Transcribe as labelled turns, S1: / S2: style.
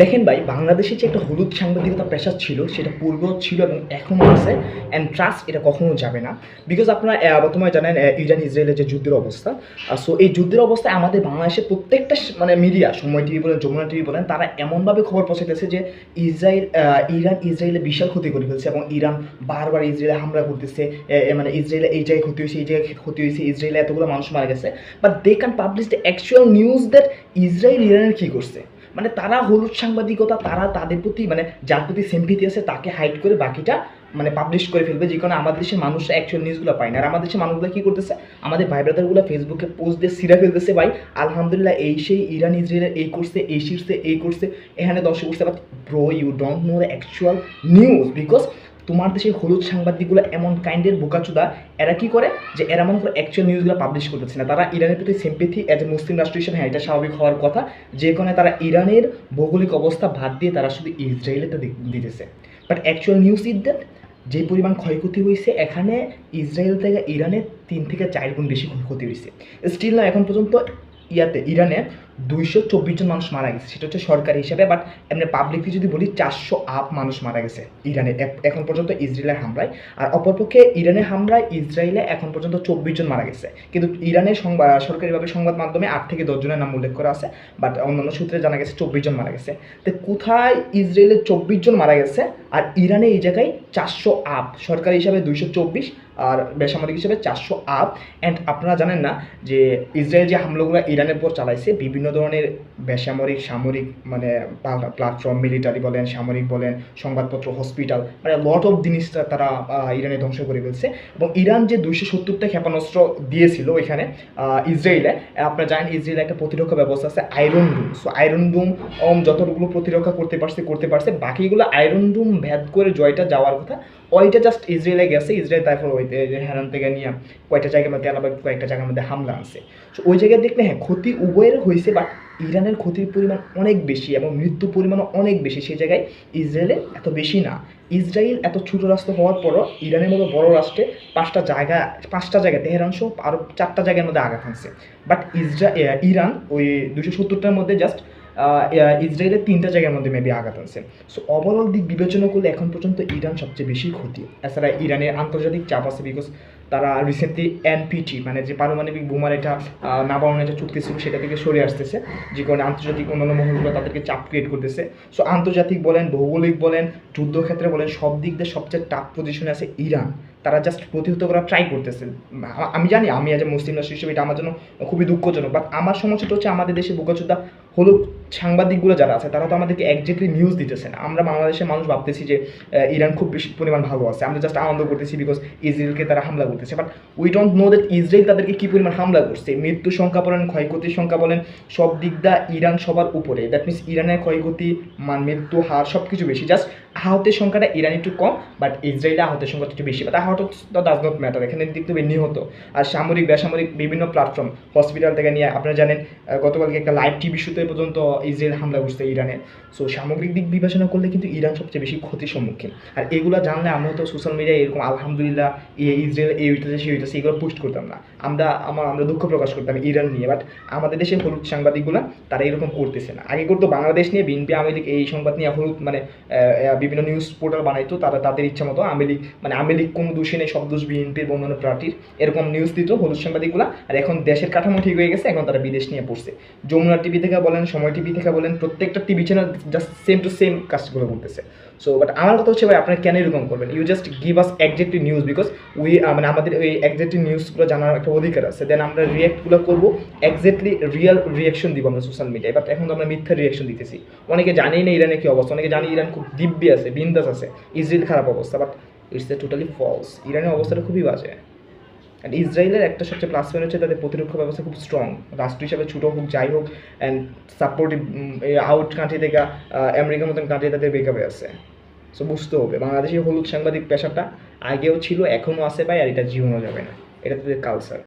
S1: দেখেন ভাই, বাংলাদেশে যে একটা হলুদ সাংবাদিকতা পেশা ছিল, সেটা পূর্ব ছিল এবং এখনও আছে অ্যান্ড ট্রাস্ট এটা কখনো যাবে না। বিকজ আপনারা বর্তমানে জানেন ইরান, ইসরায়েলের যে যুদ্ধের অবস্থা সো এই যুদ্ধের অবস্থায় আমাদের বাংলাদেশের প্রত্যেকটা মানে মিডিয়া সময় টিভি বলেন, যমুনা টিভি বলেন, তারা এমনভাবে খবর পৌঁছাইতেছে যে ইসরায়েল ইরান ইসরায়েলে বিশাল ক্ষতি করে ফেলছে এবং ইরান বারবার ইসরায়েলে হামলা করতেছে মানে ইসরায়েলে এই জায়গায় ক্ষতি হয়েছে, এই জায়গায় ক্ষতি হয়েছে, ইসরায়েলে এতগুলো মানুষ মারা গেছে। But they can publish the actual news that Israel, ইরানের কী করছে। মানে তারা হলুদ সাংবাদিকতা, তারা তাদের প্রতি মানে যার প্রতি সেম্পিতি আছে তাকে হাইড করে বাকিটা মানে পাবলিশ করে ফেলবে। যে কারণে আমাদের দেশের মানুষ অ্যাকচুয়াল নিউজগুলো পায় না। আর আমাদের দেশের মানুষগুলো কী করতেছে? আমাদের ভাই ব্রাদারগুলো ফেসবুকে পোস্ট দিয়ে সিরা ফেলতেছে, ভাই, আলহামদুলিল্লাহ এই সেই ইরান, ইসরায়েলের এই করছে এই শীর্ষে এই করছে এখানে দর্শক করছে। But bro you don't know the actual news because তোমার দেশের হলুদ সাংবাদিকগুলো এমন কাইন্ডের বোকাচুদা, এরা কি করে? যে এরা মনে করে অ্যাকচুয়াল নিউজগুলো পাবলিশ করতেছে না। তারা ইরানের প্রতি সিম্পেথি অ্যাজ এ মুসলিম রাষ্ট্র হিসেবে হ্যাঁ এটা স্বাভাবিক হওয়ার কথা। যে কারণে তারা ইরানের ভৌগোলিক অবস্থা বাদ দিয়ে তারা শুধু ইসরায়েলেতে দিতেছে। But actual news is that যে পরিমাণ ক্ষয়ক্ষতি হয়েছে, এখানে ইসরায়েল থেকে ইরানের তিন থেকে চার গুণ বেশি ক্ষয়ক্ষতি হয়েছে। স্টিল না, এখন পর্যন্ত ইয়াতে, ইরানে দুইশো চব্বিশ জন মানুষ মারা গেছে। সেটা হচ্ছে সরকারি হিসাবে বাট এমনি পাবলিকলি যদি বলি, চারশো আপ মানুষ মারা গেছে ইরানে। এখন পর্যন্ত ইসরায়েলের হামলায়। আর অপরপক্ষে ইরানের হামলায় ইসরায়েলে এখন পর্যন্ত চব্বিশ জন মারা গেছে। কিন্তু ইরানের সংবাদ সরকারিভাবে সংবাদ মাধ্যমে আট থেকে দশ জনের নাম উল্লেখ করা আছে বাট অন্যান্য সূত্রে জানা গেছে চব্বিশ জন মারা গেছে। তো কোথায় ইসরায়েলে চব্বিশ জন মারা গেছে, আর ইরানে এই জায়গায় চারশো আপ সরকারি হিসাবে দুইশো চব্বিশ, আর বেসামরিক হিসাবে চারশো আপ অ্যান্ড আপনারা জানেন না যে ইসরায়েল যে হামলাগুলো ইরানের উপর চালাইছে, বিভিন্ন ধরনের বেসামরিক, সামরিক মানে প্ল্যাটফর্ম মিলিটারি বলেন, সামরিক বলেন, সংবাদপত্র হসপিটাল মানে লট অফ জিনিসটা তারা ইরানে ধ্বংস করে ফেলছে। এবং ইরান যে দুইশো সত্তরটা ক্ষেপণাস্ত্র দিয়েছিল ওইখানে ইসরায়েলে, আপনারা জানেন ইসরায়েলে একটা প্রতিরক্ষা ব্যবস্থা আছে Iron Dome so Iron Dome যতগুলো প্রতিরক্ষা করতে পারছে করতে পারছে, বাকিগুলো আয়রন ডুম ভেদ করে জয়টা যাওয়ার কথা। ওইটা জাস্ট ইসরায়েলে গেছে, ইসরায়েল তারপর ওই হেরান থেকে নিয়ে কয়েকটা জায়গার মধ্যে আলাদা কয়েকটা জায়গার মধ্যে হামলা আছে সো ওই জায়গায় দেখলে হ্যাঁ ক্ষতি উভয়ের হয়েছে বাট ইরানের ক্ষতির পরিমাণ অনেক বেশি এবং মৃত্যু পরিমাণও অনেক বেশি। সেই জায়গায় ইসরায়েলের এত বেশি না। ইসরায়েল এত ছোট রাষ্ট্র হওয়ার পরও ইরানের মতো বড় রাষ্ট্রে পাঁচটা জায়গা পাঁচটা জায়গা তেহরান সহ আরও চারটা জায়গার মধ্যে আঘাত হানছে। বাট ইসরা ইরান ওই দুশো সত্তরটার মধ্যে জাস্ট ইসরায়েলের তিনটা জায়গার মধ্যে মেবি আঘাত আনছে সো ওভারঅল দিক বিবেচনা করলে এখন পর্যন্ত ইরান সবচেয়ে বেশি ক্ষতি। এছাড়া ইরানের আন্তর্জাতিক চাপ আছে বিকজ তারা রিসেন্টলি এনপিটি মানে যে পারমাণবিক বোমার এটা না বানানোর একটা চুক্তি ছিল, সেটা থেকে সরে আসতেছে। যে কারণে আন্তর্জাতিক অন্যান্য মহলগুলো তাদেরকে চাপ ক্রিয়েট করতেছে। সো আন্তর্জাতিক বলেন, ভৌগোলিক বলেন, যুদ্ধক্ষেত্রে বলেন, সব দিক দিয়ে সবচেয়ে টাফ পজিশনে আছে ইরান। তারা জাস্ট প্রতিহত করার ট্রাই করতেছে। আমি জানি, আমি আজ মুসলিম রাষ্ট্র হিসেবে এটা আমার জন্য খুবই দুঃখজনক। বাট আমার সমস্যাটা হচ্ছে আমাদের দেশে বোকাচোদা হলো সাংবাদিকগুলো যারা আছে, তারা তো আমাদেরকে একজাক্টলি নিউজ দিতেছে না। আমরা বাংলাদেশের মানুষ ভাবতেছি যে ইরান খুব বেশি পরিমাণ ভালো আছে। আমরা জাস্ট আনন্দ করতেছি বিকজ ইসরায়েলকে তারা হামলা করতেছে। But we don't know that Israel তাদেরকে কী পরিমাণ হামলা করছে। মৃত্যু সংখ্যা বলেন, ক্ষয়ক্ষতির সংখ্যা বলেন, সব দিক দা ইরান সবার উপরে। দ্যাট মিনস ইরানের ক্ষয়ক্ষতি, মান, মৃত্যু, হার সব কিছু বেশি। জাস্ট আহতের সংখ্যাটা ইরান একটু কম বাট ইসরায়েলে আহতের সংখ্যাটা একটু বেশি। বাট আহত ডাজ নট ম্যাটার এখানে দেখতে হবে নিহত। আর সামরিক, বেসামরিক বিভিন্ন প্ল্যাটফর্ম হসপিটাল থেকে নিয়ে, আপনারা জানেন গতকালকে একটা লাইভ টিভি শুতে পর্যন্ত ইসরায়েল হামলা করছে ইরানে। সো সামগ্রিক দিক বিবেচনা করলে কিন্তু ইরান সবচেয়ে বেশি ক্ষতির সম্মুখীন। আর এগুলো জানলে আমরা তো সোশ্যাল মিডিয়ায় এরকম আলহামদুলিল্লাহ ইসরায়েল এই হইতেছে সেই হইতেছে, এগুলো পোস্ট করতাম না। আমরা, আমার, আমরা দুঃখ প্রকাশ করতাম ইরান নিয়ে। বাট আমাদের দেশে হলুদ সাংবাদিকগুলো, তারা এরকম করতেছে না। আগে করতো বাংলাদেশ নিয়ে, বিএনপি, আওয়ামী লীগ এই সংবাদ নিয়ে হলুদ মানে বিভিন্ন নিউজ পোর্টাল বানাইতো। তারা তাদের ইচ্ছা মতো আওয়ামী লীগ মানে আওয়ামী লীগ কোনো দোষী নেই, সব দোষ বিএনপির বা অন্যান্য পার্টির এরকম নিউজ দিত হলুদ সাংবাদিকগুলো। আর এখন দেশের কাঠামো ঠিক হয়ে গেছে, এখন তারা বিদেশ নিয়ে পড়ছে। যমুনা টিভি থেকে বলেন, সময় টিভি থেকে বলেন, প্রত্যেকটা TV channel just same to same কাজগুলো করতেছে। সো বাট আমার কথা হচ্ছে ভাই, আপনারা কেন এরকম করবেন? You just give us objective news because we মানে আমাদের ওই একজেক্টিভ নিউজগুলো জানার একটা অধিকার আছে। দেন আমরা রিয়াক্টগুলো করব একজ্যাক্টলি রিয়েল রিয়াকশন দিব আমরা সোশ্যাল মিডিয়ায় বাট এখন তো আমরা মিথ্যা রিয়াকশন দিতেছি। অনেকে জানেই না ইরানের কি অবস্থা, অনেকে জানে ইরান খুব দিব্যি আছে, বিন্দাস আছে। ইসরায়েল খারাপ অবস্থা but it's a totally false ইরানের অবস্থাটা খুবই বাজে। অ্যান্ড ইসরায়েলের একটা সবচেয়ে প্লাস পয়েন্ট হচ্ছে তাদের প্রতিরক্ষা ব্যবস্থা খুব স্ট্রং রাষ্ট্র হিসাবে ছোটো হোক, যাই হোক অ্যান্ড সাপোর্টিভ আউট কান্ট্রি থেকে আমেরিকার মতন কান্ট্রি তাদের বেকআপে আছে। সো বুঝতে হবে। বাংলাদেশের হলুদ সাংবাদিক পেশাটা আগেও ছিল, এখনও আছে ভাই, আর এটা জীবনও যাবে না। এটা তাদের কালচার